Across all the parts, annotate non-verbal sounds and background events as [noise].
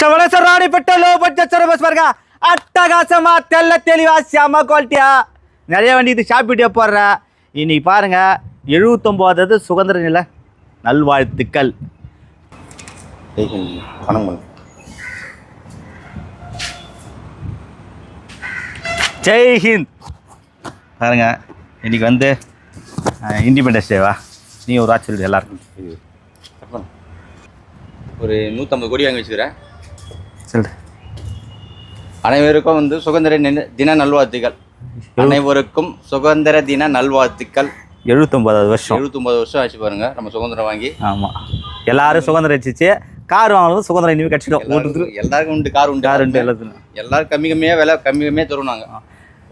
சவளச ராணிப்பட்ட low budget சர்வஸ் பாருங்க அட்டகாசமா தெல்ல தெளிவா செம குவாலிட்டியா நிறைய வண்டி இது ஷாப் வீடியோ போடுற. இன்னைக்கு பாருங்க எழுபத்தொம்போதாவது சுதந்திர நில நல்வாழ்த்துக்கள். பணம் பண்ணு ஜெய் ஹிந்த். பாருங்க இன்னைக்கு வந்து இண்டிபெண்டன்ஸ் டேவா நீ ஒரு ஆட்சி சொல்லு எல்லாருக்கும். ஒரு நூற்றம்பது கோடி வாங்கி வச்சுக்கிறேன். சொல்லு அனைவருக்கும் வந்து சுதந்திர தின நல்வாழ்த்துக்கள். அனைவருக்கும் சுதந்திர தின நல்வாழ்த்துக்கள். எழுபத்தொம்போதாவது வருஷம். எழுபத்தொம்பது வருஷம் ஆச்சு பாருங்க நம்ம சுதந்திரம் வாங்கி. ஆமாம் எல்லாரும் சுதந்திரம் வச்சுச்சு கார் வாங்கணும் சுதந்திரம் இனிமேல் கட்சிடும் ஓட்டுறது எல்லாருக்கும் உண்டு கார் உண்டு. கார் உண்டு எல்லாத்துக்கும். எல்லாரும் கம்மி கம்மியாக விலை கம்மி கம்மியாக தருவோம் நாங்கள்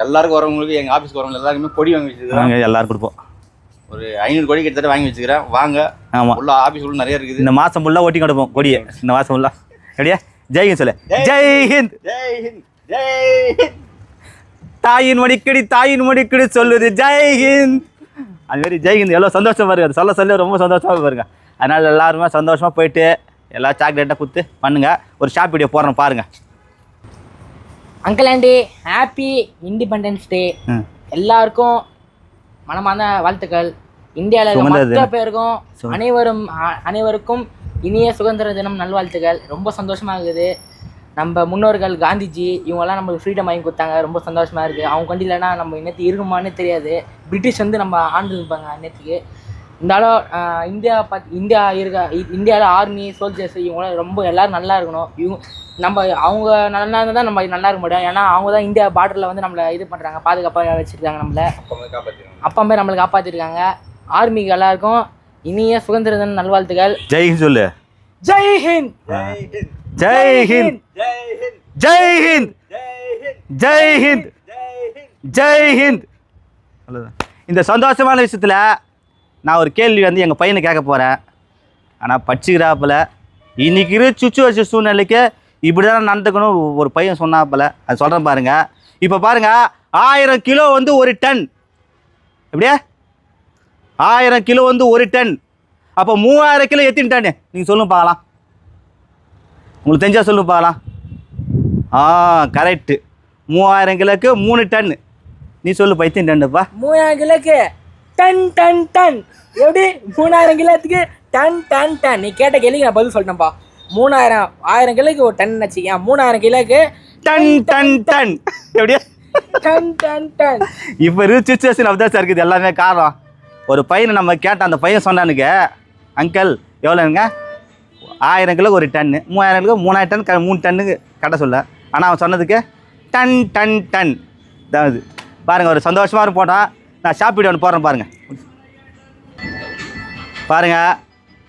எல்லாருக்கும் வரவங்களுக்கு எங்கள் ஆஃபீஸ்க்கு வரவங்க எல்லாருக்குமே கொடி வாங்கி வச்சுக்கிறேன் நாங்கள் எல்லாரும் கொடுப்போம். ஒரு ஐநூறு கோடி கிட்டத்தட்ட வாங்கி வச்சுக்கிறேன் வாங்க. ஆமாம் உள்ள ஆஃபீஸ் உள்ள நிறைய இருக்குது. இந்த மாதம் ஃபுல்லாக ஒட்டி கொடுப்போம் கொடியை. இந்த மாதம் ஃபுல்லாக எப்படியா ஜெய்ஹிந்த் சொல்லு. ஜெய் ஹிந்த். ஜெய் ஹிந்த். ஜெய் ஹிந்த். தாயின் மடிக்கடி தாயின் மடிக்கடி சொல்லுது. ஜெய் ஹிந்த். அது மாதிரி ஜெய் ஹிந்த் எவ்வளோ சந்தோஷமா இருக்கு. அது சொல்ல சொல்ல ரொம்ப சந்தோஷமா பாருங்க. அதனால எல்லாருமே சந்தோஷமா போயிட்டு எல்லா சாக்லேட்டாக கொடுத்து பண்ணுங்க. ஒரு ஷாப் வீடியோ போடுறோம் பாருங்க. Uncle aunty happy independence day. எல்லாருக்கும் மனமார்ந்த வாழ்த்துக்கள். இந்தியாவில். பேருக்கும் அனைவரும் அனைவருக்கும் இனிய சுதந்திர தினம் நல்வாழ்த்துக்கள். ரொம்ப சந்தோஷமா இருக்குது. நம்ம முன்னோர்கள் காந்திஜி இவங்கெல்லாம் நம்மளுக்கு ஃப்ரீடம் வாங்கி கொடுத்தாங்க. ரொம்ப சந்தோஷமா இருக்குது அவங்க கொண்டு இல்லைன்னா நம்ம இன்னத்துக்கு இருக்குமான்னு தெரியாது. பிரிட்டிஷ் வந்து நம்ம ஆண்டு இருப்பாங்க அன்னத்துக்கு இருந்தாலும் இந்தியா பத் இந்தியா இருக்க இந்தியாவில் ஆர்மி சோல்ஜர்ஸ் இவங்களாம் ரொம்ப எல்லாரும் நல்லா இருக்கணும். இவங்க நம்ம அவங்க நல்லா இருந்தால் தான் நம்ம நல்லா இருக்க முடியும். ஏன்னா அவங்க தான் இந்தியா பார்டரில் வந்து நம்மளை இது பண்ணுறாங்க பாதுகாப்பாக வச்சுருக்காங்க நம்மளை. அப்பா பேர் நம்மளை காப்பாற்றிருக்காங்க ஆர்மிக்கு எல்லாருக்கும் இனிய சுதந்திர தின நல்வாழ்த்துக்கள். ஜெய் ஹிந்த் சொல்லு. ஜெய் ஹிந்த். ஜெய் ஹிந்த். ஜெய் ஹிந்த். ஜெய் ஹிந்த். ஜெய் ஹிந்த். அவ்வளோதான் இந்த சந்தோஷமான விஷயத்தில் நான் ஒரு கேள்வி வந்து எங்கள் பையனை கேட்க போகிறேன் ஆனால் படிச்சுக்கிறாப்புல இன்னைக்கு இரு சுச்சுவேஷன் சூழ்நிலைக்கு இப்படி தான் நடந்துக்கணும் ஒரு பையன் சொன்னாப்புல. அது சொல்கிறேன் பாருங்க. இப்போ பாருங்க ஆயிரம் கிலோ வந்து ஒரு டன். எப்படியா? ஆயிரம் கிலோ வந்து ஒரு டன். அப்போ மூவாயிரம் கிலோ எத்தனை டன்? நீங்கள் சொல்லுங்க பார்க்கலாம். உங்களுக்கு தெரிஞ்சா சொல்லுங்க பார்க்கலாம். ஆ கரெக்டு மூவாயிரம் கிலோக்கு மூணு டன். நீ சொல்லு பைத்தியம் டன்னுப்பா மூணாயிரம் கிலோக்கு டன் டன் டன். எப்படி? மூணாயிரம் கிலோத்துக்கு டன் டன் டன். நீ கேட்ட கேள்விக்கு நான் பதில் சொல்லிட்டேன்ப்பா மூணாயிரம் ஆயிரம் கிலோக்கு ஒரு டன் வச்சுக்கேன். மூணாயிரம் கிலோக்கு டன் டன் டன் எப்படியா டன். டன் டன் இப்போ இருக்க சுச்சுவேஷன் அப்படி சார் இருக்குது. எல்லாமே காரணம். ஒரு பையனை நம்ம கேட்டோம் அந்த பையன் சொன்னானுங்க அங்கிள் எவ்வளோங்க ஆயிரம் கிலோ ஒரு டன்னு மூவாயிரம் கிலோ மூணாயிரம் டன் க- மூணு டன்னுக்கு கடை சொல்ல. ஆனால் அவன் சொன்னதுக்கு டன் டன் டன். தான் இது. பாருங்கள் ஒரு சந்தோஷமாக இருக்கும் போட்டான் நான் சாப்பிட்டு ஒன்று போடுறேன் பாருங்கள் பாருங்கள்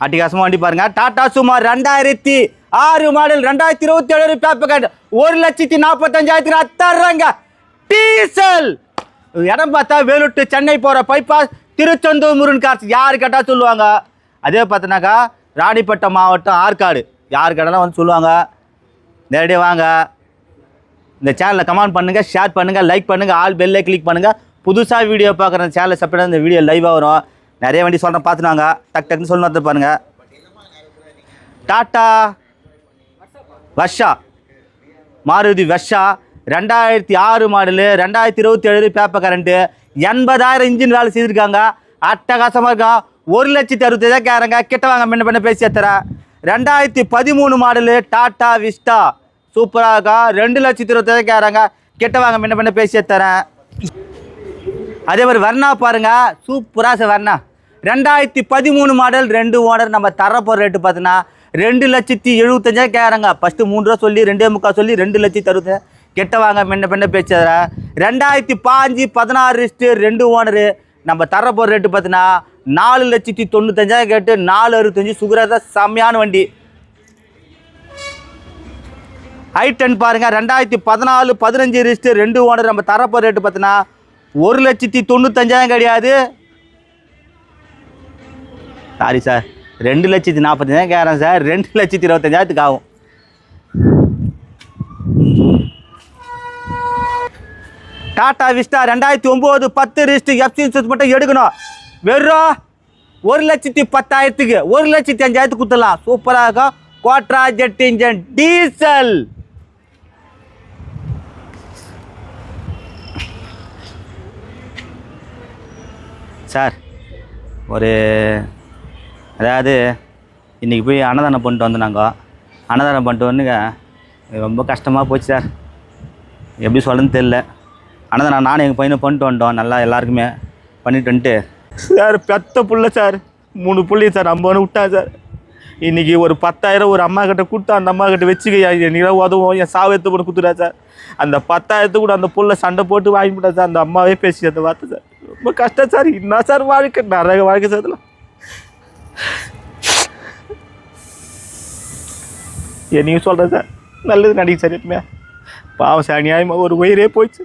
அட்டிகாசமாக வண்டி பாருங்கள் டாட்டா சுமார் ரெண்டாயிரத்தி ஆறு மாடல் ரெண்டாயிரத்தி இருபத்தி ஏழு பேப்பர் ஒரு லட்சத்தி நாற்பத்தஞ்சாயிரத்தி தர்றேங்க டீசல். இடம் பார்த்தா வேலுட்டு சென்னை போகிற பைபாஸ் திருச்செந்தூர் முருகன் காசு யார் கேட்டால் சொல்லுவாங்க? அதே பார்த்தோன்னாக்கா ராணிப்பட்டம் மாவட்டம் ஆற்காடு. யார் கேட்டாலும் வந்து சொல்லுவாங்க. நேரடியாக வாங்க. இந்த சேனலை கமெண்ட் பண்ணுங்கள் ஷேர் பண்ணுங்கள் லைக் பண்ணுங்கள் ஆல் பெல்லை கிளிக் பண்ணுங்கள் புதுசாக வீடியோ பார்க்குற சேனலை செப்பரேட்டாக இந்த வீடியோ லைவாக வரும். நிறைய வண்டி சொல்கிறேன் பார்த்துனாங்க. டக் டக்குன்னு சொல்லணும் பாருங்கள் டாட்டா வர்ஷா. மாருதி வர்ஷா. ரெண்டாயிரத்தி ஆறு மாடலு ரெண்டாயிரத்தி இருபத்தி ஏழு பேப்பர் கரண்ட்டு எண்பதாயிரம் இன்ஜின் வேலை செய்திருக்காங்க. அட்டகாசமாக இருக்கும் ஒரு லட்சத்தி அறுபத்தேழாயிரம் கேரங்க. கிட்ட வாங்க முன்ன பண்ண பேசி தரேன் ரெண்டாயிரத்தி பதிமூணு மாடலு டாட்டா விஸ்டா. சூப்பராக இருக்கா? ரெண்டு லட்சத்தி இருபத்தேழாயிரம் கேரங்க. கிட்ட வாங்க முன்ன பண்ண பேசி தரேன் அதே மாதிரி வர்ணா பாருங்க. சூப்பராக சார் வர்ணா. ரெண்டாயிரத்தி பதிமூணு மாடல் ரெண்டு ஓனர் நம்ம தரப்போகிற ரேட்டு பார்த்தீங்கன்னா ரெண்டு லட்சத்தி எழுபத்தஞ்சாயிரம் கேட்குறாங்க ஃபஸ்ட்டு மூணு ரூபா சொல்லி ரெண்டே முக்கால் சொல்லி ரெண்டு லட்சத்தி அறுபத்தஞ்சு கெட்ட வாங்க பின்ன பெண்ண ரெண்டாயிரத்தி பாஞ்சு பதினாறு லிஸ்ட்டு ரெண்டு ஓனரு நம்ம தரப்போகிற ரேட்டு பார்த்தீங்கன்னா நாலு லட்சத்தி தொண்ணூத்தஞ்சாயிரம் கேட்டு நாலு அறுபத்தஞ்சு சுகராக செம்மையான வண்டி. ஐ டென் பாருங்கள் ரெண்டாயிரத்தி பதினாலு பதினஞ்சு ரிஸ்ட்டு ரெண்டு ஓனர் நம்ம தரப்போ ரேட்டு பார்த்தீங்கன்னா ஒரு லட்சத்தி தொண்ணூத்தஞ்சாயிரம் கிடையாது. சாரி சார் ரெண்டு லட்சத்தி நாற்பத்தஞ்சாயிரம் கேட்குறேன் சார் ரெண்டு லட்சத்தி இருபத்தஞ்சாயிரத்துக்கு ஆகும். டாடா விஸ்டா ரெண்டாயிரத்தி ஒம்பது பத்து ரிஸ்ட் எஃப்சி இன்சூரன்ஸ் மட்டும் எடுக்கணும். வெறும் ஒரு லட்சத்தி பத்தாயிரத்துக்கு ஒரு லட்சத்தி அஞ்சாயிரத்துக்கு கொடுத்துடலாம். சூப்பராக இருக்கும். Quadrajet engine diesel sir ஒரு அதாவது இன்றைக்கி போய் அன்னதானம் பண்ணிட்டு வந்து நாங்கள் அன்னதானம் பண்ணிட்டு வந்துங்க ரொம்ப கஷ்டமாக போச்சு சார் எப்படி சொல்கிறதுன்னு தெரில ஆனால் நான் நானும் எங்கள் பையனை பண்ணிட்டு வந்துட்டோம் நல்லா எல்லாருக்குமே பண்ணிட்டு வந்துட்டு சார் பெத்த புள்ள சார். மூணு பிள்ளைய சார் ஐம்பது விட்டான் சார். இன்றைக்கி ஒரு பத்தாயிரம் ஒரு அம்மா கிட்ட கொடுத்தா அந்த அம்மா கிட்ட வச்சுக்க என் உதவும் என் சாவத்து கூட கொடுத்துட்டா சார். அந்த பத்தாயிரத்து கூட அந்த புள்ளை சண்டை போட்டு வாங்கிவிட்டா சார் அந்த அம்மாவே பேசி அந்த வார்த்தை சார். ரொம்ப கஷ்டம் சார். என்ன சார் வாழ்க்கை? நிறைய வாழ்க்கை சார் இதெல்லாம். என்னையும் சொல்கிறேன் சார். நல்லது நடிக்க சார் எப்பவுமே. பாவம் சார் நியாயமாக ஒரு உயிரே போயிடுச்சு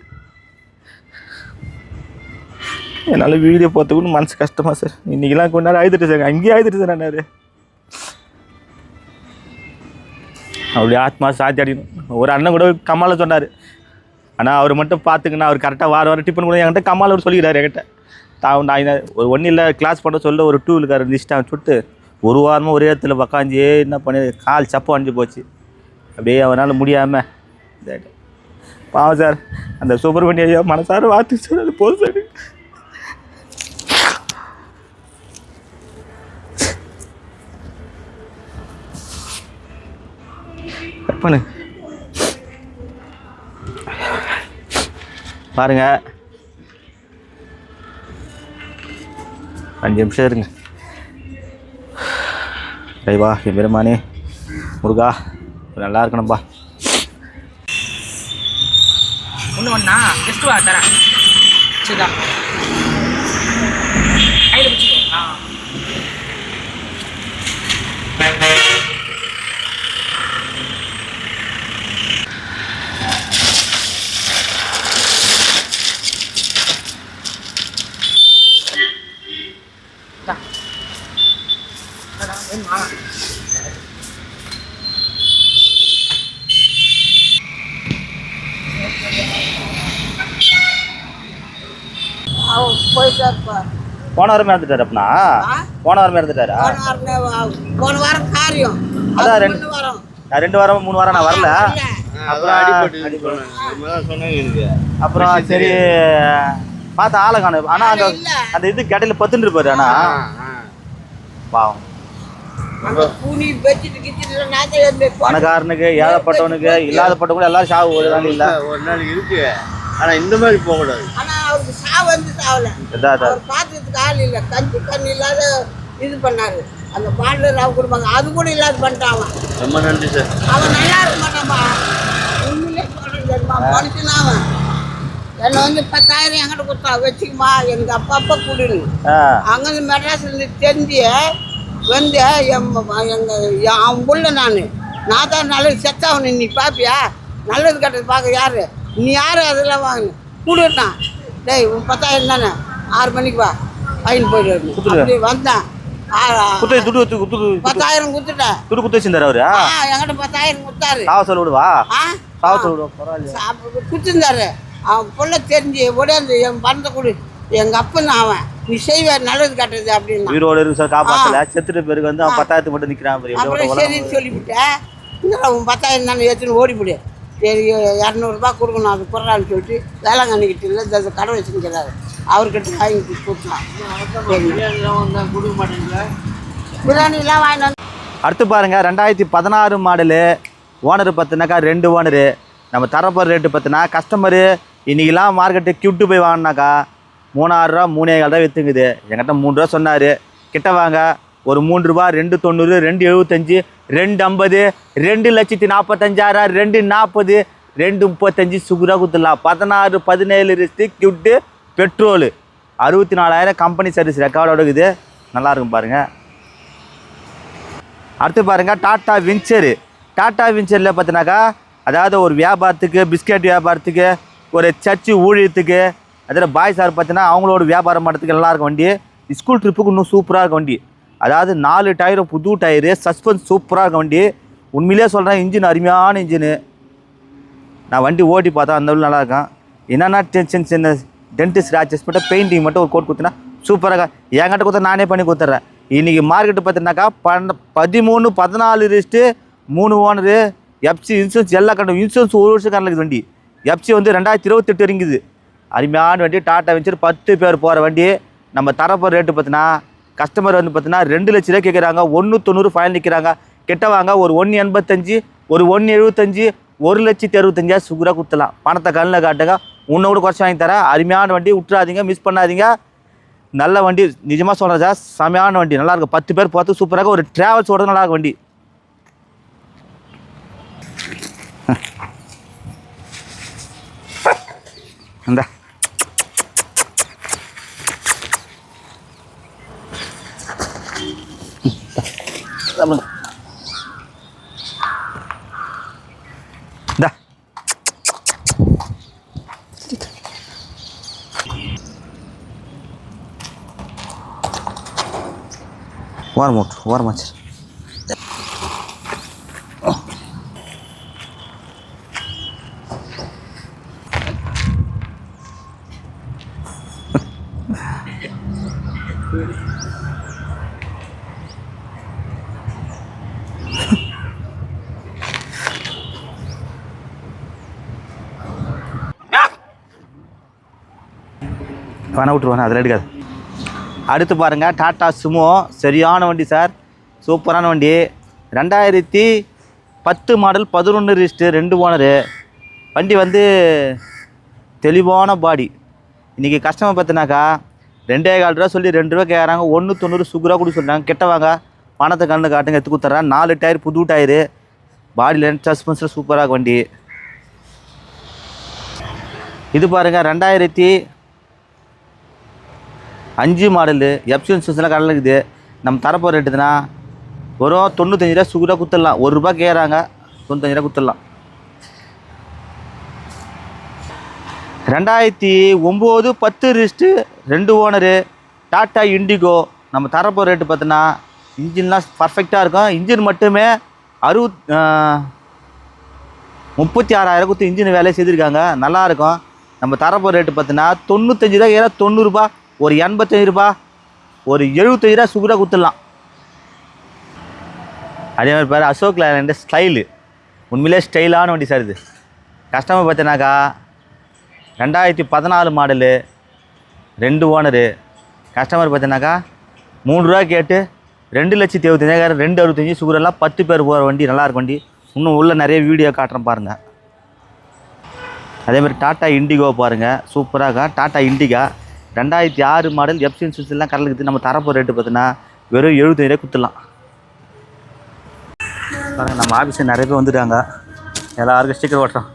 என்னால் வீடியோ போகிறதுக்கு மனசு கஷ்டமாக சார். இன்றைக்கெல்லாம் கொஞ்ச நேரம் ஆயுதுட்டு சார். அங்கேயே ஆயுதுட்டு சார் நான் அப்படியே ஆத்மா சாத்தி அடிக்கணும் ஒரு அண்ணன் கூட கம்மால சொன்னார். ஆனால் அவர் மட்டும் பார்த்துக்கணும் அவர் கரெக்டாக வார வாரம் டிஃபன் கூட என்கிட்ட கமால் அவர் சொல்லிக்கிறார் என்கிட்ட. தான் நான் ஒரு ஒன்றும் இல்லை கிளாஸ் பண்ண சொல்ல ஒரு டூ வீலுக்கார லிஸ்ட் அவன் சுட்டு ஒரு வாரமாக ஒரே இடத்துல உக்காந்து என்ன பண்ணி கால் சப்பம் அணிஞ்சு போச்சு. அப்படியே அவனால் முடியாமல் பாவம் சார் அந்த சுப்பிரமணிய ஐயா மனசார வார்த்தை சார். அது போதும் சார். பண்ணு. பாருங்க. அஞ்சு நிமிஷம் இருங்க. ரைவா என் பெருமானே. முருகா நல்லா இருக்கணும்பா. ஒன்று ஒன்றா ஜஸ்ட் வா தரேன். சரிதா கையில் பிடிச்சிக்கோ ஆ இந்தா. இந்தாடா, வேணுமா? அவன் போயிட்டு இருப்பார் போன வாரம் இறந்துட்டாரு அப்பனா? போன வாரம் இறந்துட்டாரா? போன வாரம் வா- போன வாரம் காரியம். அதான் அது ரெண்டு- வாரம். நான் ரெண்டு வாரம் மூணு வாரம் நான் வரல. அப்புறம் அப்புறம் சரி பார்த்த ஆளை காணு ஆனா அந்த. அந்த இது கடையில் பத்துன்னு இருப்பாரு ஆனா. பாவம். பணக்காரனுக்கு ஏழைப்பட்டவனுக்கு இல்லாதப்பட்டவங்க எல்லாரும் சாவு ஒரு நாள் இல்ல. ஒரு நாளைக்கு இருக்கு. ஆனா இந்த மாதிரி போக கூடாது ஆனா அவருக்கு சாவு வந்து சாவல. அவர் பார்த்துக்கிறதுக்கு ஆள் இல்லை. கஞ்சி கண் இல்லாத இது பண்ணாரு. அந்த பாடலர் அவர் கொடுப்பாங்க அது கூட இல்லாத பண்ணிட்டான் அவன். ரொம்ப நன்றி சார். அவன் நல்லா இருக்க மாட்டான்பா உண்மையிலே சொல்றேன் தெரியுமா? மனுஷன் அவன். என்னை வந்து பத்தாயிரம் என்கிட்ட கொடுத்தா வச்சுக்குமா? எனக்கு அப்பா அப்பா கொடுன்னு ஆ. அங்கேருந்து மெட்ராஸ்லேருந்து தெரிஞ்சு வந்து என் ம- எங்க என் அவன் புள்ள நான். நான் தான் நல்லது செத்தவனு. நீ பார்ப்பியா நல்லது கெட்டது பார்க்க யாரு? நீ யாரு? அதெல்லாம் வாங்க. கொடுட்டான் டேய் உன் பத்தாயிரம் தானே? ஆறு மணிக்கு வா. வாங்கிட்டு போயிட்டு வந்தேன். குத்து துடு குத்து பத்தாயிரம் கொடுத்துட்டேன் துடு குத்து வச்சிருந்தாரு அவரு? என்கிட்ட பத்தாயிரம் கொடுத்தாரு. சாவ சொல்ல விடுவா? சாவ சொல்ல விடுவா பரவாயில்ல கொடுத்துருந்தாரு. அவன் புள்ள தெரிஞ்சு உடையாந்து என் பணத்தை கொடு. எங்கள் அப்பன் அவன். நீ செய்வ நல்லது கட்டுறது அப்படின்னா. உயிரோடு இருக்கு சார் காப்பாத்தல. செத்துட்டு பிறகு வந்து அவன் பத்தாயிரத்து மட்டும் நிக்கிறான். சரின்னு சொல்லிவிட்டேன். உன் பத்தாயிரம் தானே எடுத்துன்னு ஓடிவிடு சரி இரநூறுபா கொடுக்கணும் அது குறான்னு சொல்லிட்டு வேளாங்கண்ணிக்கிட்ட இல்லை இந்த கடை வச்சுக்கிறாரு அவர்கிட்ட வாங்கி கொடுக்கலாம் சரி. கொடுக்க மாட்டேங்கிற பிரியாணிலாம் வாங்கிட்டு வந்து அடுத்து பாருங்கள் ரெண்டாயிரத்தி பதினாறு மாடலு. ஓனர் பார்த்தினாக்கா ரெண்டு ஓனரு நம்ம தரப்போகிற ரேட்டு பார்த்தினா கஸ்டமரு இன்றைக்கெல்லாம் மார்க்கெட்டு கியூட்டு போய் வாங்கினாக்கா மூணாயிரரூவா மூணே கால் தான் விற்றுங்குது என்கிட்ட மூணு ரூபா சொன்னார். கிட்ட வாங்க. ஒரு மூன்று ரூபா ரெண்டு தொண்ணூறு ரெண்டு எழுபத்தஞ்சு ரெண்டு ஐம்பது ரெண்டு லட்சத்தி நாற்பத்தஞ்சாயிரம் ரெண்டு நாற்பது ரெண்டு முப்பத்தஞ்சு சுகுரா கொடுத்துடலாம். பதினாறு பதினேழு ரிஸ்ட்டு பெட்ரோலு அறுபத்தி நாலாயிரம் கம்பெனி சர்வீஸ் ரெக்கார்டோட இருக்குது. நல்லாயிருக்கும் பாருங்கள் அடுத்து பாருங்க டாட்டா வின்ச்சரு டாட்டா வின்ச்சரில் பார்த்தினாக்கா அதாவது ஒரு வியாபாரத்துக்கு பிஸ்கட் வியாபாரத்துக்கு ஒரு சர்ச்சு ஊழியத்துக்கு அதில் பாய் சார் பார்த்தீங்கன்னா அவங்களோட வியாபாரம் பண்ணுறதுக்கு நல்லாயிருக்கும் வண்டி. ஸ்கூல் ட்ரிப்புக்கு இன்னும் சூப்பராக இருக்கும் வண்டி. அதாவது நாலு டயரும் புது டயரு சஸ்பென்ஸ் சூப்பராக இருக்க வண்டி. உண்மையிலே சொல்கிறேன் இன்ஜின் அருமையான இன்ஜினு நான் வண்டி ஓட்டி பார்த்தா அந்த அளவு நல்லா இருக்கும் என்னென்னா சின்ன சின்ன டென்ட் ஸ்க்ராச்சஸ் மட்டும் பெயிண்டிங் மட்டும் ஒரு கோட் கொடுத்தினா சூப்பராக என்கிட்ட கொடுத்தா நானே பண்ணி கொடுத்துட்றேன். இன்றைக்கி மார்க்கெட்டு பார்த்தீங்கன்னாக்கா பன்ன பதிமூணு பதினாலு ரிஸ்ட்டு மூணு ஓனரு எஃப்சி இன்சூரன்ஸ் எல்லா கண்டும் இன்சூரன்ஸ் ஒரு வருஷம் கரலுக்கு வண்டி. எஃப்சி வந்து ரெண்டாயிரத்தி இருபத்தெட்டு இறங்குது. அருமையான வண்டி டாட்டா வெஞ்சர் பத்து பேர் போகிற வண்டி. நம்ம தரப்போகிற ரேட்டு பார்த்தினா கஸ்டமர் வந்து பார்த்தீங்கன்னா ரெண்டு லட்ச ரூபா கேட்குறாங்க ஒன்று தொண்ணூறு ஃபைனல் நிற்கிறாங்க. கிட்ட வாங்க ஒரு ஒன்று எண்பத்தஞ்சு ஒரு ஒன்று எழுபத்தஞ்சு ஒரு லட்சத்தி அறுபத்தஞ்சா சுகுராக குத்தலாம் பணத்தை கண்ணில் காட்டுங்க. உன்னை கூட குறைச்சி வாங்கி தரேன். அருமையான வண்டி விட்டுறாதீங்க மிஸ் பண்ணாதீங்க. நல்ல வண்டி. நிஜமாக சொல்கிறேன் சார் செமையான வண்டி. நல்லாயிருக்கும் பத்து பேர் பார்த்து சூப்பராக ஒரு ட்ராவல்ஸ் ஓட [laughs] நல்லா இருக்கும் வண்டி இந்த சாப்பிடுங்க இந்தா ஓரம் ஓட்டு ஓரமாச்சு வேணா விட்டுருவாங்க அதில் எடுக்காது. அடுத்து பாருங்கள் டாட்டா சுமோ சரியான வண்டி சார். சூப்பரான வண்டி. ரெண்டாயிரத்தி பத்து மாடல் பதினொன்று ரிஜிஸ்டர் ரெண்டு ஓனரு. வண்டி வந்து தெளிவான பாடி இன்றைக்கி கஸ்டமர் பார்த்தினாக்கா ரெண்டே கால் ரூபா சொல்லி ரெண்டு ரூபா கேட்குறாங்க ஒன்று தொண்ணூறு சுகுரா கூட சொல்கிறாங்க கிட்ட வாங்க. பணத்தை கண்ணு காட்டுங்க எடுத்து கொடுத்துட்றேன் நாலு டயர் புது டயரு பாடியில் சஸ்பென்ஸில் சூப்பராக வண்டி. இது பாருங்கள் ரெண்டாயிரத்தி அஞ்சு மாடலு எப்சியன் சூஸ்லாம் கடலில் இருக்குது. நம்ம தரப்போ ரேட்டு தானே வெறும் தொண்ணூத்தஞ்சு ரூபா சுகுராக குத்துடலாம். ஒரு ரூபா கேட்குறாங்க தொண்ணூத்தஞ்சு ரூபா குத்துடலாம். ரெண்டாயிரத்தி ஒம்பது பத்து ரிஸ்ட்டு ரெண்டு ஓனரு டாட்டா இண்டிகோ நம்ம தரப்போ ரேட்டு பார்த்தோன்னா இன்ஜின்லாம் பர்ஃபெக்டாக இருக்கும். இன்ஜின் மட்டுமே அறுபத் முப்பத்தி ஆறாயிரம் கொடுத்து இன்ஜின் வேலையை செய்திருக்காங்க. நல்லாயிருக்கும் நம்ம தரப்போ ரேட்டு பார்த்தோன்னா தொண்ணூத்தஞ்சு ரூபா ஏதாவது தொண்ணூறுரூபா ஒரு எண்பத்தஞ்சு ரூபா ஒரு எழுபத்தஞ்சு ரூபா சுகுராக கொடுத்துடலாம் அதே மாதிரி பாரு அசோக் லேலண்ட ஸ்டைலு உண்மையிலே ஸ்டைலான வண்டி சார் இது. கஸ்டமர் பார்த்தனாக்கா ரெண்டாயிரத்தி பதினாலு மாடலு ரெண்டு ஓனரு கஸ்டமர் பார்த்தீங்கன்னாக்கா மூணு ரூபா கேட்டு ரெண்டு லட்சத்தி எழுபத்தஞ்சாயிரம் ரெண்டு அறுபத்தஞ்சி சுகரெல்லாம் பத்து பேர் போகிற வண்டி நல்லா இருக்கும் வண்டி. இன்னும் உள்ளே நிறைய வீடியோ காட்டுறேன் பாருங்கள் அதே மாதிரி டாட்டா இண்டிகோ பாருங்கள் சூப்பராக டாட்டா இண்டிகா ரெண்டாயிரத்தி ஆறு மாடல் எஃப்சி இன்சூரன்ஸ்லாம் கடலுக்கு நம்ம தரப்போ ரேட்டு பார்த்தீங்கன்னா வெறும் எழுபத்தஞ்சு ரூபாய் குத்துலாம். பாருங்கள் நம்ம ஆஃபீஸில் நிறைய பேர் வந்துட்டாங்க. எல்லாருக்கும் ஸ்டிக்கர் ஓட்டுறோம்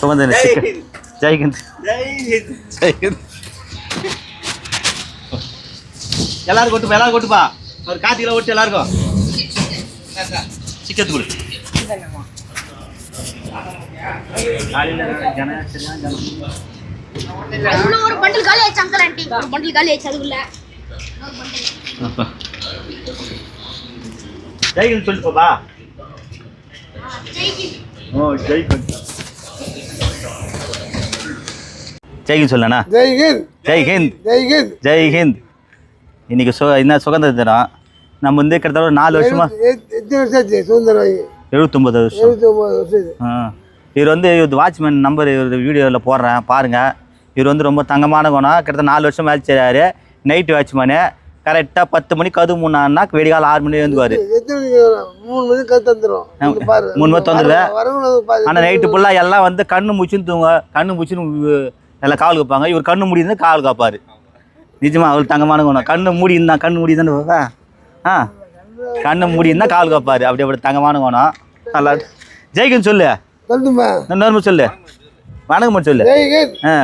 சுகந்தன் ஸ்டிக்கர் ஜெய்ஹிந்த் ஜெய்ஹிந்த் எல்லாரும் கொட்டுப்பா எல்லாரும் கொட்டுப்பா. ஒரு காத்தியில் ஓட்டு எல்லாருக்கும். சிக்கத்து கொடு. அதுக்குள்ள ஒரு பண்டில் காலி ஆயிடுச்சு அங்கிள் ஆண்டி ஒரு பண்டில் காலி ஆயிடுச்சு அதுக்குள்ள ஜெய்ஹிந்த் ஓ ஜெய்ஹிந்த் ஜெய்ஹிந்த் சொல்லண்ணா ஜெய்ஹிந்த். ஜெய்ஹிந்த். ஜெய்ஹிந்த். ஜெய்ஹிந்த். இன்னைக்கு சு என்ன சுதந்திர தினம். நம்ம வந்து கிட்டத்தட்ட நாலு வருஷமா எத்தனை வருஷம் ஆச்சு சுதந்திரம் எழுபத்தொம்பது வருஷம். எழுபத்தி ஒம்பது வருஷம் இது. ஆ. இவர் வந்து இவர் வாட்ச்மேன் நம்பர் இவர் வீடியோவில் போடுறேன் பாருங்கள் இவர் வந்து ரொம்ப தங்கமான குணம் கிட்டத்தட்ட நாலு வருஷம் வேலை செய்கிறாரு நைட்டு வாட்ச்மேனு கரெக்டாக பத்து மணிக்கு கது மூணான்னா வெடிகால ஆறு மணி வரும்? மூணு மணிக்கு இங்க பாரு. மூணு பாரு. ஆனால் நைட்டு ஃபுல்லாக எல்லாம் வந்து கண்ணு முச்சின்னு தூங்க கண்ணு முச்சின்னு எல்லாம் காவல் வைப்பாங்க. இவர் கண்ணு மூடி இருந்தால் காவல் காப்பார். நிஜமா அவர் தங்கமான குணம் கண்ணு மூடி இருந்தா கண்ணு மூடி தானே ஆ கண்ணு மூடி இருந்தால் காவல் காப்பார். அப்படி அப்படி தங்கமான குணம் நல்லா ஜெய்கன் சொல்லு. சொல்லு. வணக்கம் சொல்லு. ஆ.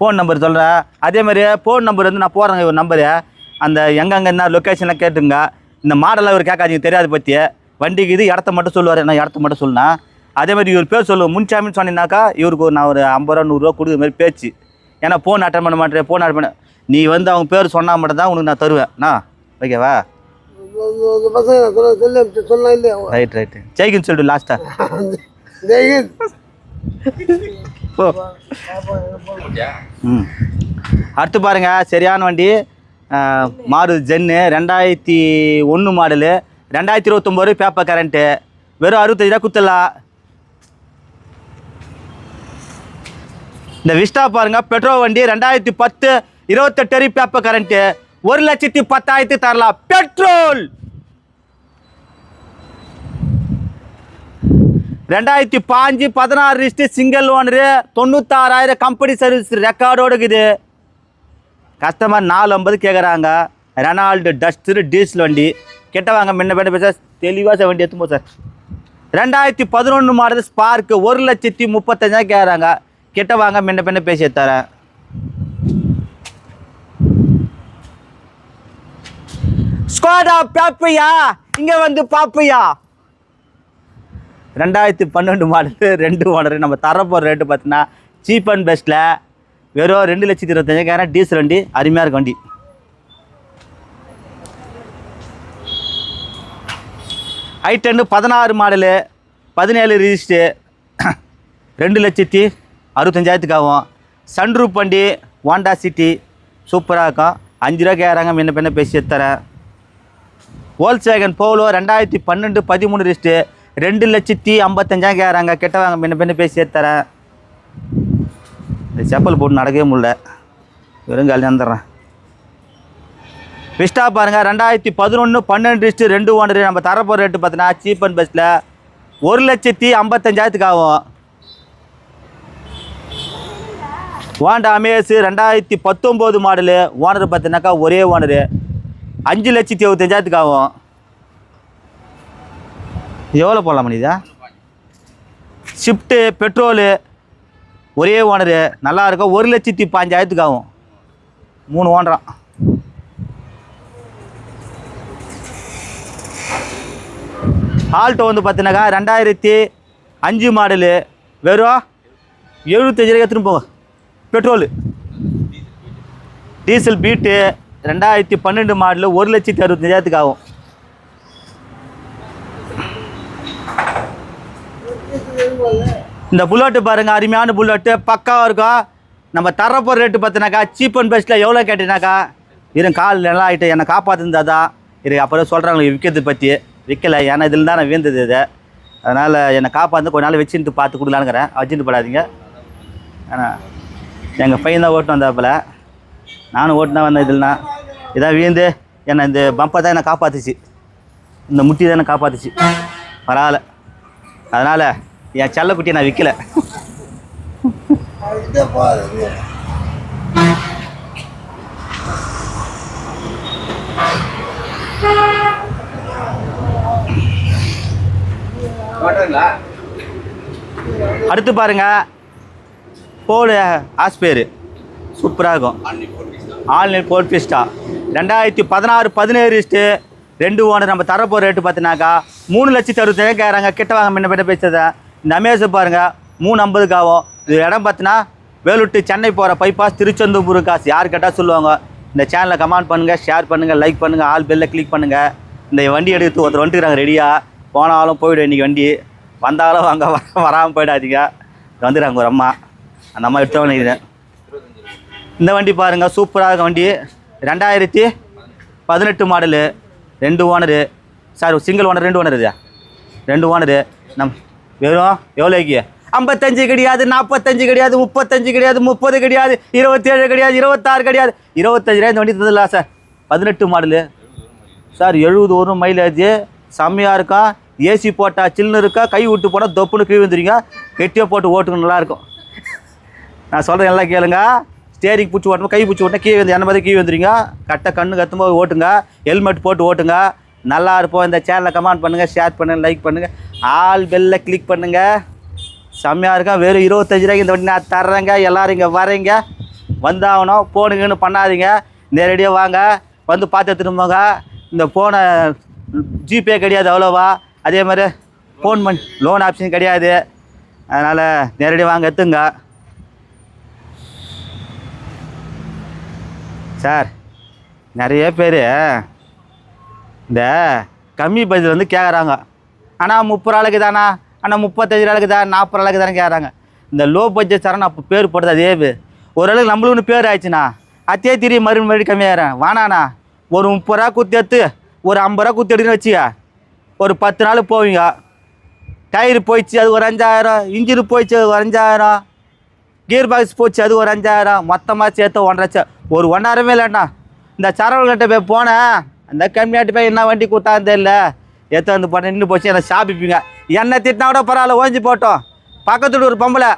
ஃபோன் நம்பர் சொல்கிறேன் அதே மாதிரி ஃபோன் நம்பர் வந்து நான் போடுறேங்க ஒரு நம்பரு அந்த எங்கெங்கே என்ன லொக்கேஷன்லாம் கேட்டுங்க. இந்த மாடலாம் இவர் கேட்காதீங்க தெரியாத பற்றி வண்டிக்கு இது இடத்த மட்டும் சொல்லுவார் என்ன இடத்த மட்டும் சொல்லுனா. அதே மாதிரி இவர் பேர் சொல்லுவோம் முன்சாமின்னு சொன்னீங்கன்னாக்கா இவருக்கு ஒரு நான் ஒரு ஐம்பது ரூபா நூறுரூவா கொடுக்குற மாதிரி பேச்சு. ஏன்னா ஃபோன் அட்டன் பண்ண மாட்டேன் ஃபோன் அட்டன் பண்ண. நீ வந்து அவங்க பேர் சொன்னால் மட்டும் தான் உனக்கு நான் தருவேன். அண்ணா ஓகேவா இந்த ரைட் ரைட்டு ஜெய்கின்னு சொல்லிட்டு லாஸ்ட்டாக ஜெய்கின் போ. ம். அடுத்து பாருங்க சரியான வண்டி. மாறு ஜென்னு ரெண்டாயிரத்தி ஒன்று மாடலு. ரெண்டாயிரத்தி இருபத்தொம்போது பேப்பர் கரண்ட்டு வெறும் அறுபத்தஞ்சு ரூபா குத்தலாம். இந்த விஸ்டா பாருங்கள் பெட்ரோல் வண்டி ரெண்டாயிரத்தி பத்து இருபத்தெட்டு பேப்பர் கரண்ட்டு ஒரு லட்சத்தி பத்தாயிரத்து தரலாம். பெட்ரோல் ரெண்டாயிரத்தி பாஞ்சு பதினாறு ரிஸ்ட்டு சிங்கிள் ஓனரு தொண்ணூத்தாறாயிரம் கம்பெனி சர்வீஸ் ரெக்கார்டோடு இருக்குது. கஸ்டமர் நாலு ஐம்பது கேட்குறாங்க ரெனால்டு டஸ்ட்டு டீசல் வண்டி. கெட்ட வாங்க முன்ன பின்ன பேச தெளிவாக சார் வண்டி எடுத்துமோ சார் ரெண்டாயிரத்தி பதினொன்று மாடல் ஸ்பார்க்கு ஒரு லட்சத்தி முப்பத்தஞ்சாயிரம் கேட்குறாங்க கெட்ட வாங்க முன்ன பின்ன பேசி தரேன் ஸ்கோடா பாப்பையா இங்கே வந்து பாப்பையா ரெண்டாயிரத்தி பன்னெண்டு மாடலு ரெண்டு ஓனர் நம்ம தரப்போகிற ரேட்டு பார்த்தீங்கன்னா சீப் அண்ட் பெஸ்ட்டில் வெறும் ரெண்டு லட்சத்தி இருபத்தஞ்சாயிரம் டீசல் வண்டி அருமையாக இருக்கும் வண்டி. ஐ டென்னு பதினாறு மாடலு பதினேழு ரிஜிஸ்டு ரெண்டு லட்சத்தி அறுபத்தஞ்சாயிரத்துக்கு ஆகும். சன்ரூப் வண்டி ஹோண்டா சிட்டி சூப்பராக இருக்கும். அஞ்சு ரூபா கேட்குறாங்க முன்ன பின்ன பேசி தரேன் ஹோல்சேகன் போலோ ரெண்டாயிரத்தி பன்னெண்டு பதிமூணு ரிஜிஸ்ட்டு ரெண்டு லட்சத்தி ஐம்பத்தஞ்சாயிரம் கேட்குறாங்க கெட்ட வாங்க முன்ன பின்ன பேசி தரேன். இந்த செப்பல் போட்டு நடக்கவே முடியல. வெறும் காலி வந்துடுறேன் விஸ்டா பாருங்கள் ரெண்டாயிரத்தி பதினொன்று பன்னெண்டு ரிஸ்ட்டு ரெண்டு ஒன்று நம்ம தரப்போகிற ரேட்டு பார்த்தீங்கன்னா சீப் அண்ட் பெஸ்ட்டில் ஒரு லட்சத்தி ஐம்பத்தஞ்சாயிரத்துக்கு ஆகும். ஹோண்டா அமேஸ் ரெண்டாயிரத்தி பத்தொம்போது மாடலு ஓனர் பார்த்தீங்கன்னாக்கா ஒரே ஓனரு. அஞ்சு லட்சத்தி எழுபத்தஞ்சாயிரத்துக்கு ஆகும். எவ்வளோ போடலாம் மணிதா ஷிஃப்ட்டு பெட்ரோலு ஒரே ஓனரு நல்லா இருக்கும் ஒரு லட்சத்தி பாஞ்சாயிரத்துக்கு ஆகும். மூணு ஓனரான் ஆல்ட்டோ வந்து பார்த்தீங்கன்னாக்கா ரெண்டாயிரத்தி அஞ்சு மாடலு வெறும் எழுபத்தஞ்சு ரூபாய் எடுத்துன்னு போங்க. பெட்ரோலு டீசல் பீட்டு ரெண்டாயிரத்தி பன்னெண்டு மாடலு ஒரு லட்சத்தி அறுபத்தஞ்சாயிரத்துக்கு ஆகும். இந்த புல்லட்டு பாருங்கள் அருமையான புல்லட்டு பக்காவாக இருக்கும் நம்ம தரப்போ ரேட்டு பார்த்தினாக்கா சீப் அண்ட் பெஸ்ட்டில் எவ்வளோ கேட்டினாக்கா இருங்க கால் நல்லா ஆகிட்டு என்னை காப்பாற்றுந்தா தான் இரு அப்புறம் சொல்கிறாங்களே விற்கிறது பற்றி விற்கலை ஏன்னா இதில் தான் நான் வீழ்ந்தது இது. அதனால் என்னை காப்பாற்று கொஞ்ச நாள் வச்சுட்டு பார்த்து கொடுக்கலான்னுக்கிறேன். வச்சுட்டு போடாதீங்க. ஆனால் எங்கள் பையன் தான் ஓட்டு வந்தாப்புல. நானும் ஓட்டுனா வந்தேன் இதில்னா இதான் வீழ்ந்து என்னை இந்த பம்பை தான் என்னை காப்பாற்றுச்சு இந்த முட்டி தான் என்னை காப்பாற்றுச்சு பரவாயில்ல. அதனால் என் செல்லக்குட்டியை நான் விற்கல அடுத்து பாருங்க. போல் ஆஸ்பேரு. சூப்பராக இருக்கும். ஆன்லைன் பிஸ்டா ரெண்டாயிரத்தி பதினாறு பதினேழு இஸ்ட்டு ரெண்டு ஓனர் நம்ம தரப்போகிற ரேட்டு பார்த்தினாக்கா மூணு லட்சத்தி அறுபத்தாயிரம் கேட்குறாங்க கிட்ட வாங்க முன்ன பேசுறத. இந்த அமேச பாருங்கள் மூணு ஐம்பதுக்கு ஆகும். இது இடம் பார்த்தினா வேலுட்டு சென்னை போகிற பைபாஸ் திருச்செந்தூர் காசு. யார் கேட்டால் சொல்லுவாங்க. இந்த சேனலை கமெண்ட் பண்ணுங்கள் ஷேர் பண்ணுங்கள் லைக் பண்ணுங்கள் ஆல் பெல்ல கிளிக் பண்ணுங்கள் இந்த வண்டி எடுத்து ஒருத்தர் வந்துட்டுறாங்க ரெடியாக போனாலும் போயிடும் இன்றைக்கி வண்டி. வந்தாலும் வாங்க வராமல் போயிடாதீங்க. வந்துடுறாங்க ஒரு அம்மா. அந்த அம்மா எடுத்தவங்க நினைக்கிறேன் இந்த வண்டி பாருங்கள் சூப்பராக இருக்க வண்டி. ரெண்டாயிரத்தி பதினெட்டு மாடலு ரெண்டு ஓனரு. சார் சிங்கிள் ஓனர் ரெண்டு ஓனர் இதா. ரெண்டு ஓனரு. நம் வெறும் எவ்வளோக்கு? ஐம்பத்தஞ்சு கிடையாது நாற்பத்தஞ்சு கிடையாது முப்பத்தஞ்சு கிடையாது முப்பது கிடையாது இருபத்தேழு கிடையாது இருபத்தாறு கிடையாது. இருபத்தஞ்சு ரூபாய் இந்த வண்டி தந்துடல சார்? பதினெட்டு மாடலு. சார் எழுபது ஒரு மைலேஜ் செம்மையாக இருக்கா? ஏசி போட்டால் சில்லுன்னு இருக்கா? கை விட்டு போனால் தொப்புன்னு கீழ் வந்துடுங்க கெட்டியாக போட்டு ஓட்டுங்க நல்லாயிருக்கும். நான் சொல்கிறேன் எல்லாம் கேளுங்க. ஸ்டேரிங் பிடிச்சி ஓட்டணும் கை பிடிச்சி ஓட்டினா கீழே வந்து என்ன மாதிரி கீழே வந்துடுங்க கரெக்டாக கண்ணு கத்தும்போது ஓட்டுங்க. ஹெல்மெட் போட்டு ஓட்டுங்க. நல்லா இருப்போம். இந்த சேனலை கமெண்ட் பண்ணுங்கள் ஷேர் பண்ணுங்கள் லைக் பண்ணுங்கள் ஆல் பெல்ல கிளிக் பண்ணுங்கள் செம்மையாக இருக்கும் வெறும் இருபத்தஞ்சு ரூபாய்க்கு இந்த வண்டி நான் தர்றேங்க. எல்லோரும் இங்கே வரீங்க. வந்தாகணும். போனுங்கன்னு பண்ணாதீங்க. நேரடியாக வாங்க. வந்து பார்த்து எடுத்துட்டு போங்க. இந்த ஃபோனை ஜிபே கிடையாது அவ்வளோவா. அதே மாதிரி ஃபோன் பண்ணி லோன் ஆப்ஷன் கிடையாது. அதனால் நேரடியாக வாங்க எடுத்துங்க. சார் நிறைய பேர் இந்த கம்மி பட்ஜெட் வந்து கேட்குறாங்க ஆனால் முப்பது ரூபாய்க்கு தானா ஆனால் முப்பத்தஞ்சு ரூபாய்க்கு தான் நாற்பது ரூபாய்க்கு தானே கேட்குறாங்க இந்த லோ பட்ஜெட் சார் அப்போ பேர் போடுறது அதே ஓரளவுக்கு நம்மளுக்கு பேர் ஆயிடுச்சுண்ணா. அத்தே திரி மறுபடியும் மறுபடியும் கம்மியாகிறேன் வானாண்ணா ஒரு முப்பது ரூபா குத்தி எடுத்து ஒரு ஐம்பது ரூபா குத்தி எடுத்துன்னு வச்சுக்க. ஒரு பத்து நாள் போவீங்க. டயரு போயிடுச்சு அது ஒரு அஞ்சாயிரம். இன்ஜின் போயிடுச்சு அது ஒரு அஞ்சாயிரம். கியர் பாக்ஸ் போச்சு அது ஒரு அஞ்சாயிரம். மொத்தமாக சேர்த்து ஒன்றரை ஒரு ஒன்றாயிரமே இல்லைண்ணா. இந்த சரவல்கிட்ட போய் போனேன். அந்த கம்மியாட்டு போய் என்ன வண்டி கொடுத்தான்னு தெரியல. எடுத்து வந்து போனேன் நின்று போச்சு என்னை சாப்பிப்பீங்க என்ன திட்டினா கூட பரவாயில்ல ஓஞ்சி போட்டோம். பக்கத்துல ஒரு பொம்பளை.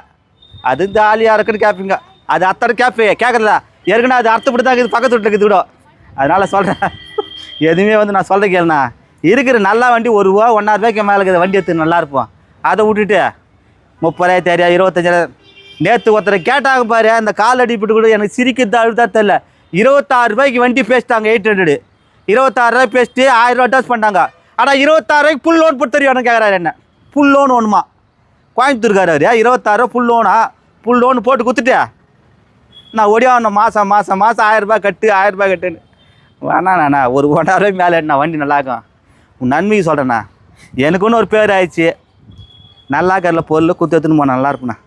அது ஜாலியாக இருக்குன்னு கேட்பீங்க அது அத்தனை கேட்பு கேட்குறதா ஏற்கனவே அது அர்த்தப்பட்டு தான் இருக்குது பக்கத்து வீட்டில் இருக்குது கூட. அதனால் சொல்கிறேன் எதுவுமே வந்து நான் சொல்கிற கேளுண்ணா. இருக்கிற நல்ல வண்டி ஒரு ரூபா ஒன்றாயிரம் ரூபாய்க்கு மேலே இருக்கிற வண்டி எடுத்து நல்லா இருப்போம். அதை விட்டுட்டு முப்பதாயிரத்தி ஐயாயிரம் இருபத்தஞ்சாயிரம். நேற்று ஒருத்தரை கேட்டாங்க பாரு அந்த கால் அடிப்பட்டு கூட எனக்கு சிரிக்கிறது அழுதா தெரில இருபத்தாறு ரூபாய்க்கு வண்டி பேசிட்டாங்க எயிட் ஹண்ட்ரடு. இருபத்தாறு ரூபாய் பேசிட்டு ஆயிரம் ரூபா அட்டாச் பண்ணிட்டாங்க. ஆனால் இருபத்தாறு ரூபாய்க்கு ஃபுல் லோன் போட்டு தெரியும் கேட்குறாரு என்ன? ஃபுல் லோன் ஒன்றுமா கோயம்புத்தூர்கார் அவர். இருபத்தாறு ஃபுல் லோனா ஃபுல் லோன் போட்டு கொடுத்துட்டியா? நான் ஒடியாகணும் மாதம் மாதம் மாதம் ஆயிரரூபா கட்டு ஆயிரரூபா கட்டுன்னு. வேணாண்ணா ஒரு ஒன்றாயிரம் ரூபாய் மேலே என்ன வண்டி நல்லாக்கும் உன் நன்மைக்கு சொல்கிறேண்ணா எனக்குன்னு ஒரு பேர் ஆயிடுச்சு. நல்லா கரில் பொருள் குத்து எடுத்துன்னு போனால் நல்லா இருக்குண்ணா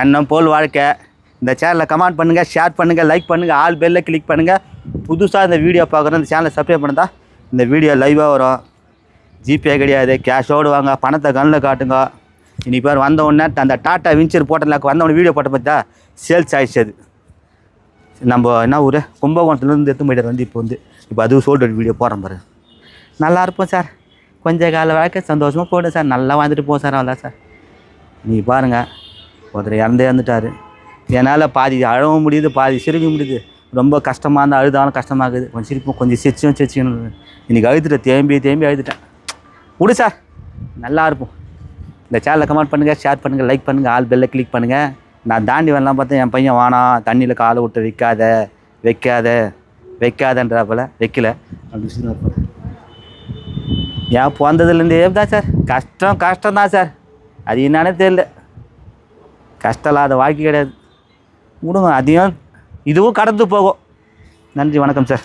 எண்ணம் போல் வாழ்க்கை. இந்த சேனலில் கமெண்ட் பண்ணுங்கள் ஷேர் பண்ணுங்கள் லைக் பண்ணுங்கள் ஆல் பெல்லில் கிளிக் பண்ணுங்கள் புதுசாக இந்த வீடியோ பார்க்குறோம் இந்த சேனலை சப்ஸ்கிரைப் பண்ணுறா இந்த வீடியோ லைவாக வரும். ஜிபே கிடையாது. கேஷோடு வாங்க. பணத்தை கண்ணில் காட்டுங்க. இனி பேர் வந்த உடனே அந்த டாட்டா விஞ்சர் போட்டலாக்கு வந்தவொடனே வீடியோ போட்ட பார்த்தா சேல்ஸ் ஆயிடுச்சு அது. நம்ம என்ன ஊர்? கும்பகோணத்துலேருந்து எடுத்து போயிட்டு வந்து இப்போ வந்து. இப்போ அதுவும் சோல்டு வீடியோ போடுறேன் பாரு. நல்லா இருப்போம் சார். கொஞ்ச கால வாழ்க்கை சந்தோஷமாக போய்டும் சார். நல்லா வாழ்ந்துட்டு போகும் சார் அவ்வளோ சார். நீ பாருங்கள் ஒருத்தர் இறந்தே இறந்துட்டார். என்னால் பாதி அழவும் முடியுது பாதி சிரிக்க முடியுது. ரொம்ப கஷ்டமாக இருந்தால் அழுதாலும் கஷ்டமாக இருக்குது கொஞ்சம் சிரிப்போம் கொஞ்சம் சிரிச்சும் சிரிச்சும். இன்றைக்கி அழுதுட்டேன் தேம்பி தேம்பி அழுதுட்டேன். விடு சார் நல்லா இருப்போம். இந்த சேனலை கமெண்ட் பண்ணுங்கள் ஷேர் பண்ணுங்கள் லைக் பண்ணுங்கள் ஆல் பெல்லை கிளிக் பண்ணுங்கள் நான் தாண்டி வரலாம் பார்த்தேன் என் பையன் வானா தண்ணியில் காலை விட்டு வைக்காத வைக்காத வைக்காதன்றாப்பில் வைக்கல. அப்படின்னு சொல்லி ஏன் பிறந்ததுலேருந்து தான் சார் கஷ்டம் கஷ்டம் தான் சார் அது என்னன்னே தெரியல. கஷ்டம் இல்லாத வாழ்க்கை கிடையாது. விடுங்க அதையும் இதுவும் கடந்து போகும். நன்றி வணக்கம் சார்